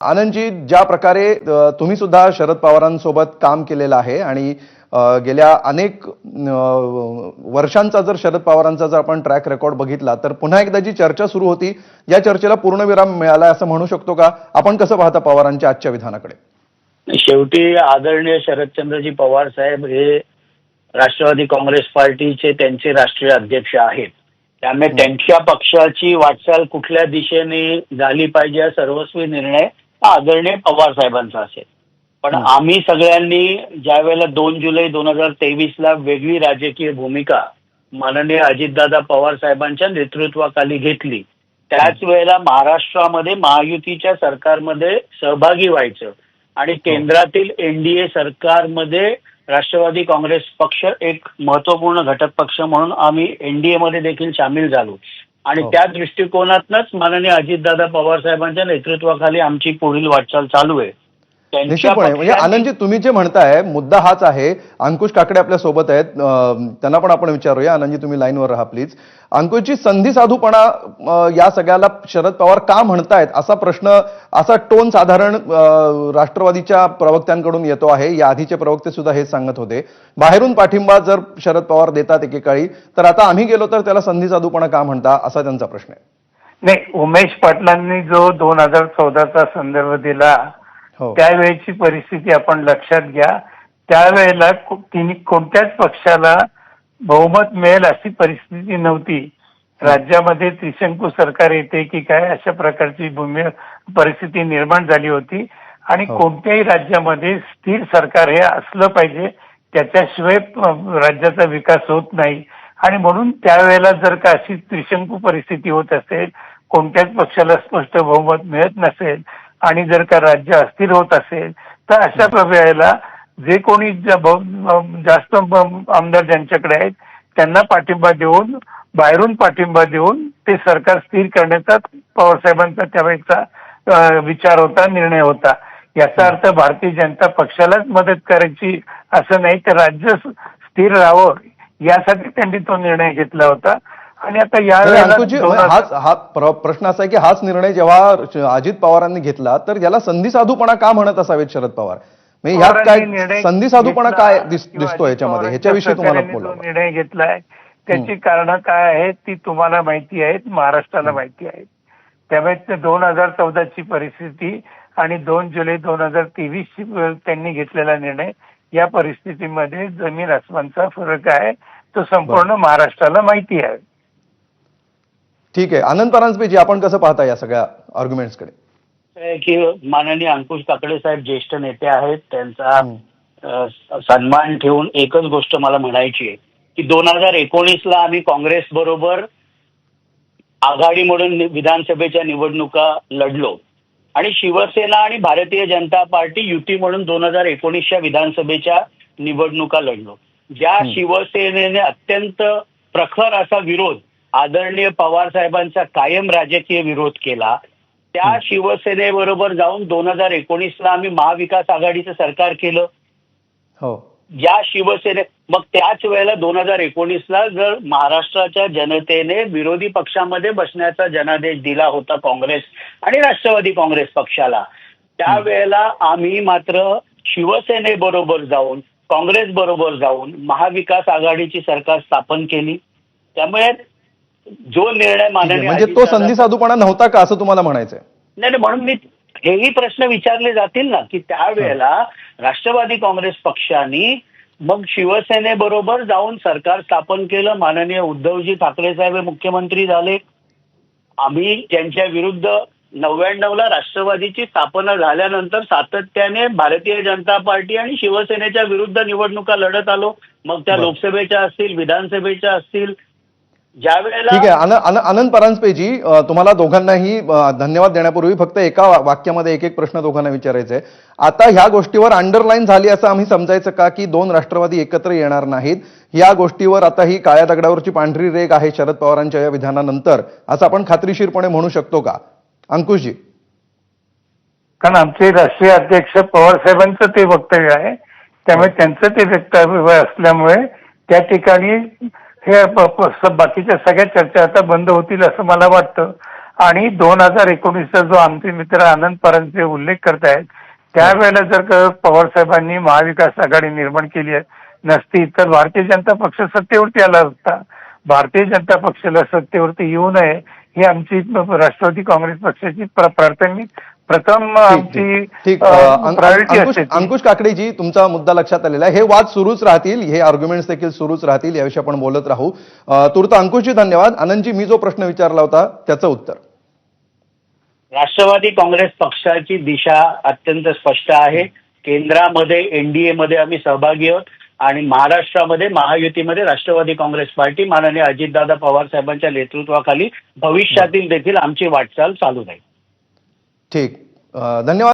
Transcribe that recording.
आनंदजी ज्या प्रकारे तुम्ही सुद्धा शरद पवारांसोबत काम केलेलं आहे आणि गेल्या अनेक वर्षांचा जर शरद पवारांचा जर आपण ट्रॅक रेकॉर्ड बघितला तर पुन्हा एकदा जी चर्चा सुरू होती या चर्चेला पूर्णविराम मिळाला असं म्हणू शकतो का? आपण कसं पाहता पवारांच्या आजच्या विधानाकडे? शेवटी आदरणीय शरदचंद्रजी पवार साहेब हे राष्ट्रवादी काँग्रेस पार्टीचे त्यांचे राष्ट्रीय अध्यक्ष आहेत. त्यामुळे त्यांच्या पक्षाची वाटचाल कुठल्या दिशेने झाली पाहिजे हा सर्वस्वी निर्णय आदरणीय पवार साहेबांचा असेल. पण. आम्ही सगळ्यांनी ज्या वेळेला दोन जुलै दोन हजार तेवीस ला वेगळी राजकीय भूमिका माननीय अजितदादा पवार साहेबांच्या नेतृत्वाखाली घेतली त्याच वेळेला महाराष्ट्रामध्ये महायुतीच्या सरकारमध्ये सहभागी व्हायचं आणि केंद्रातील एनडीए सरकारमध्ये राष्ट्रवादी काँग्रेस पक्ष एक महत्त्वपूर्ण घटक पक्ष म्हणून आम्ही एनडीए मध्ये देखील सामील झालो. आणि हो. त्या दृष्टिकोनातनच माननीय अजितदादा पवार साहेबांच्या नेतृत्वाखाली आमची पुढील वाटचाल चालू आहे म्हणजे आनंदजी तुम्ही जे म्हणताय मुद्दा हाच आहे. अंकुश काकडे आपल्यासोबत आहेत. त्यांना पण आपण विचारूया. आनंदजी तुम्ही लाईनवर राहा प्लीज. अंकुशची संधी साधूपणा या सगळ्याला शरद पवार का म्हणतायत? असा प्रश्न असा टोन साधारण राष्ट्रवादीच्या प्रवक्त्यांकडून येतो आहे. या आधीचे प्रवक्ते सुद्धा हेच सांगत होते. बाहेरून पाठिंबा जर शरद पवार देतात एकेकाळी तर आता आम्ही गेलो तर त्याला संधी साधूपणा का म्हणता? असा त्यांचा प्रश्न आहे. नाही उमेश पाटलांनी जो दोन हजार चौदाचा संदर्भ दिला हो त्यावेळेची परिस्थिती आपण लक्षात घ्या. त्यावेळेला तिने कोणत्याच पक्षाला बहुमत मिळेल अशी परिस्थिती नव्हती. राज्यामध्ये त्रिशंकू सरकार येते की काय अशा प्रकारची भूमी परिस्थिती निर्माण झाली होती. आणि हो. कोणत्याही राज्यामध्ये स्थिर सरकार हे असलं पाहिजे त्याच्याशिवाय राज्याचा विकास होत नाही. आणि म्हणून त्यावेळेला जर का अशी त्रिशंकू परिस्थिती होत असेल कोणत्याच पक्षाला स्पष्ट बहुमत मिळत नसेल आणि जर का राज्य अस्थिर होत असेल तर अशा वेळेला जे कोणी जास्त आमदार ज्यांच्याकडे आहेत त्यांना पाठिंबा देऊन बाहेरून पाठिंबा देऊन ते सरकार स्थिर करण्याचा पवारसाहेबांचा त्यावेळेचा विचार होता निर्णय होता. याचा अर्थ भारतीय जनता पक्षालाच मदत करायची असं नाही तर राज्य स्थिर राहावं यासाठी त्यांनी तो निर्णय घेतला होता. आणि आता या हजार- हाच हा प्र- प्रश्न असा आहे की हाच निर्णय जेव्हा अजित पवारांनी घेतला तर याला संधी साधूपणा का म्हणत असावेत शरद पवार? म्हणजे ह्यात काय संधी साधूपणा काय दिसतो याच्यामध्ये? ह्याच्याविषयी तुम्हाला निर्णय घेतलाय त्याची कारण काय आहेत ती तुम्हाला माहिती आहेत महाराष्ट्राला माहिती आहेत. त्यामुळे दोन हजार चौदाची परिस्थिती आणि दोन जुलै दोन हजार तेवीस ची त्यांनी घेतलेला निर्णय या परिस्थितीमध्ये जमीन आसमानचा फरक आहे. तो संपूर्ण महाराष्ट्राला माहिती आहे. ठीक आहे. आनंद परांजपेजी आपण कसं पाहता या सगळ्या आर्ग्युमेंट्सकडे की माननीय अंकुश काकडे साहेब ज्येष्ठ नेते आहेत. त्यांचा सन्मान ठेवून एकच गोष्ट मला म्हणायची आहे की दोन हजार एकोणीसला आम्ही काँग्रेस बरोबर आघाडी म्हणून विधानसभेच्या निवडणुका लढलो. आणि शिवसेना आणि भारतीय जनता पार्टी युती म्हणून दोन हजार एकोणीसच्या विधानसभेच्या निवडणुका लढलो. ज्या. शिवसेनेने अत्यंत प्रखर असा विरोध आदरणीय पवार साहेबांचा कायम राजकीय विरोध केला. त्या. शिवसेनेबरोबर जाऊन दोन हजार एकोणीसला आम्ही महाविकास आघाडीचं सरकार केलं. हो. या शिवसेने मग त्याच वेळेला दोन हजार एकोणीसला जर महाराष्ट्राच्या जनतेने विरोधी पक्षामध्ये बसण्याचा जनादेश दिला होता काँग्रेस आणि राष्ट्रवादी काँग्रेस पक्षाला त्यावेळेला आम्ही मात्र शिवसेनेबरोबर जाऊन काँग्रेस बरोबर जाऊन महाविकास आघाडीची सरकार स्थापन केली. त्यामुळे जो निर्णय. माननीय म्हणजे तो संधी साधूपणा नव्हता का असं तुम्हाला म्हणायचंय नाही नाही, म्हणून मी हेही प्रश्न विचारले जातील ना की त्यावेळेला राष्ट्रवादी काँग्रेस पक्षाने मग शिवसेनेबरोबर जाऊन सरकार स्थापन केलं माननीय उद्धवजी ठाकरे साहेब हे मुख्यमंत्री झाले आम्ही त्यांच्या विरुद्ध नव्याण्णवला राष्ट्रवादीची स्थापना झाल्यानंतर सातत्याने भारतीय जनता पार्टी आणि शिवसेनेच्या विरुद्ध निवडणुका लढत आलो मग त्या. लोकसभेच्या असतील विधानसभेच्या असतील ज्या वेळेला ठीक आहे. आन- आन- आनंद परांजपेजी तुम्हाला दोघांनाही धन्यवाद देण्यापूर्वी फक्त एका वाक्यामध्ये एक एक प्रश्न दोघांना विचारायचा आहे आता ह्या गोष्टीवर अंडरलाईन झाली असं आम्ही समजायचं का की दोन राष्ट्रवादी एकत्र येणार नाहीत? या गोष्टीवर आता ही काळ्या दगडावरची पांढरी रेग आहे शरद पवारांच्या या विधानानंतर. असं आपण खात्रीशीरपणे म्हणू शकतो का? अंकुशजी. कारण आमचे राष्ट्रीय अध्यक्ष पवार साहेबांचं ते वक्तव्य आहे. त्यामुळे त्यांचं ते वक्तव्य असल्यामुळे त्या ठिकाणी हे प- प- स- बाकीच्या सगळ्या चर्चा आता बंद होतील असं मला वाटतं. आणि दोन हजार एकोणीसचा जो आमचे मित्र आनंद परांजपे उल्लेख करतायत त्यावेळेला जर का पवार साहेबांनी महाविकास आघाडी निर्माण केली नसती तर भारतीय जनता पक्ष सत्तेवरती आला असता भारतीय जनता पक्षाला सत्तेवरती येऊ नये ही आमची राष्ट्रवादी काँग्रेस पक्षाची प्र- प्राथमिक प्रथम आमची प्रायोरिटी अंकुश असते. अंकुश काकडेजी तुमचा मुद्दा लक्षात आलेला आहे. हे वाद सुरूच राहतील. हे आर्ग्युमेंट्स देखील सुरूच राहतील. याविषयी आपण बोलत राहू. तूर्त अंकुशजी धन्यवाद. आनंदजी मी जो प्रश्न विचारला होता त्याचं उत्तर. राष्ट्रवादी काँग्रेस पक्षाची दिशा अत्यंत स्पष्ट आहे. केंद्रामध्ये एनडीए मध्ये आम्ही सहभागी आहोत. आणि महाराष्ट्रामध्ये महायुतीमध्ये राष्ट्रवादी काँग्रेस पार्टी माननीय अजितदादा पवार साहेबांच्या नेतृत्वाखाली भविष्यातील देखील आमची वाटचाल चालू राहील. ठीक. धन्यवाद.